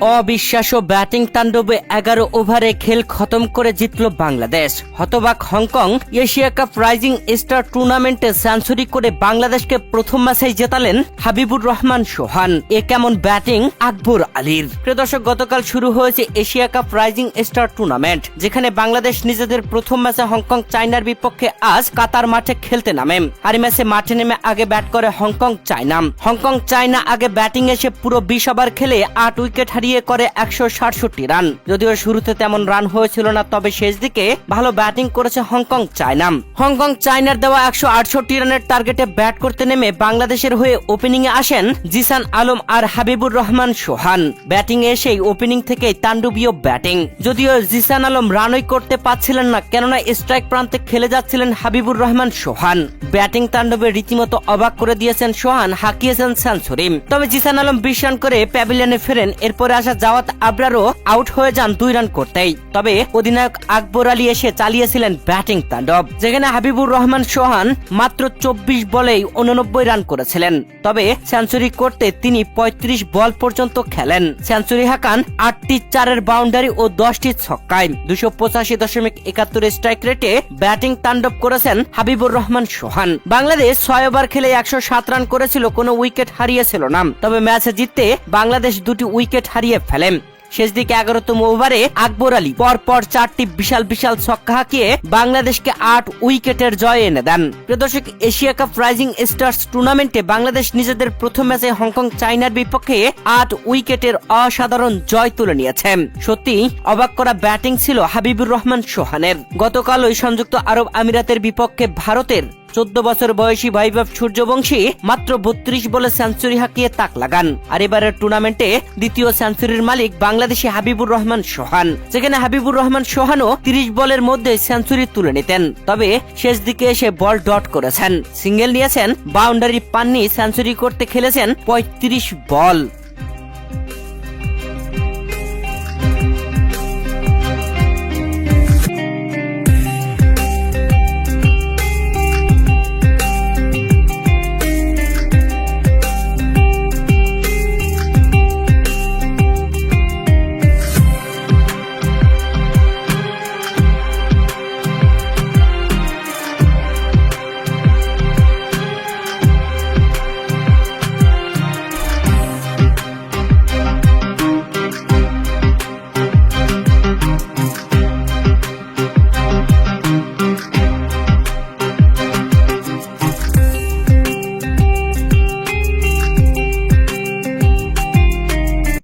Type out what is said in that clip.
অবিশ্বাস্য ব্যাটিং তাণ্ডবে এগারো ওভারে খেল খতম করে জিতল বাংলাদেশ। হতবাক Hong Kong Asia cup rising star টুর্নামেন্টে সেঞ্চুরি করে বাংলাদেশকে প্রথম ম্যাচেই জেতালেন হাবিবুর রহমান সোহান। এ কেমন ব্যাটিং? আকবর আলীর। প্রিয় দর্শক, গতকাল শুরু হয়েছে Asia cup rising star tournament, যেখানে বাংলাদেশ নিজেদের প্রথম ম্যাচে হংকং চায়নার বিপক্ষে আজ কাতার মাঠে খেলতে নামে। আর ম্যাচে মাঠে নেমে আগে ব্যাট করে Hong Kong China. Hong Kong China আগে ব্যাটিং এসে পুরো বিশ ওভার খেলে আট উইকেট হারিয়ে করে একশো সাতষট্টি রান। যদিও শুরুতে তেমন রান হয়েছিল না, তবে শেষ দিকে ভালো ব্যাটিং করেছে হংকং চায়না। হংকং চায়নার দেওয়া একশো আটষট্টি রানের টার্গেটে ব্যাট করতে নেমে বাংলাদেশের হয়ে ওপেনিং এ আসেন জিসান আলম আর হাবিবুর রহমান সোহান। ব্যাটিং এ এসেই ওপেনিং থেকে তাণ্ডবীয় ব্যাটিং। যদিও জিসান আলম রানই করতে পারছিলেন না, কেননা স্ট্রাইক প্রান্তে খেলে যাচ্ছিলেন হাবিবুর রহমান সোহান। ব্যাটিং তাণ্ডবে রীতিমতো অবাক করে দিয়েছেন সোহান, হাঁকিয়েছেন সেঞ্চুরি। তবে জিসান আলম বিশ রান করে প্যাভিলিয়নে ফেরেন, এরপরে আসা জাওয়াত আবরারও আউট হয়ে যান দুই রান করতেই। তবে অধিনায়ক আকবর আলী এসে চালিয়েছিলেন ব্যাটিং তাণ্ডব, যেখানে হাবিবুর রহমান সোহান মাত্র চব্বিশ বলেই উননব্বই রান করেছিলেন। তবে সেঞ্চুরি করতে তিনি ৩৫ বল পর্যন্ত খেলেন। সেঞ্চুরি হাঁকান আটটি চারের বাউন্ডারি ও দশটি ছক্কায়। দুশো পঁচাশি দশমিক একাত্তর স্ট্রাইক রেটে ব্যাটিং তাণ্ডব করেছেন হাবিবুর রহমান সোহান। বাংলাদেশ ছয় ওভার খেলে একশো সাত রান করেছিল, কোনো উইকেট হারিয়েছিল না। তবে ম্যাচে জিততে বাংলাদেশ দুটি উইকেট হারিয়ে ফেলেন। শেষ দিকে এগারোতম ওভারে আকবর আলী পরপর চারটি বিশাল বিশাল ছক্কা হাঁকিয়ে বাংলাদেশকে আট উইকেটের জয় এনে দেন। প্রদর্শক এশিয়া কাপ রাইজিং স্টার্স টুর্নামেন্টে বাংলাদেশ নিজেদের প্রথম ম্যাচে হংকং চাইনার বিপক্ষে আট উইকেটের অসাধারণ জয় তুলে নিয়েছে। সত্যি, অবাক করা ব্যাটিং ছিল হাবিবুর রহমান সোহানের। গতকাল ওই সংযুক্ত আরব আমিরাতের বিপক্ষে ভারতের চোদ্দ বছর বয়সী বৈভব সূর্যবংশী মাত্র বত্রিশ বলে সেঞ্চুরি হাঁকিয়ে তাক লাগান। আর এবারের টুর্নামেন্টে দ্বিতীয় সেঞ্চুরির মালিক বাংলাদেশি হাবিবুর রহমান সোহান। যেখানে হাবিবুর রহমান সোহানও তিরিশ বলের মধ্যে সেঞ্চুরি তুলে নিতেন। তবে শেষ দিকে এসে বল ডট করেছেন। সিঙ্গেল নিয়েছেন, বাউন্ডারি পাননি, সেঞ্চুরি করতে খেলেছেন পঁয়ত্রিশ বল।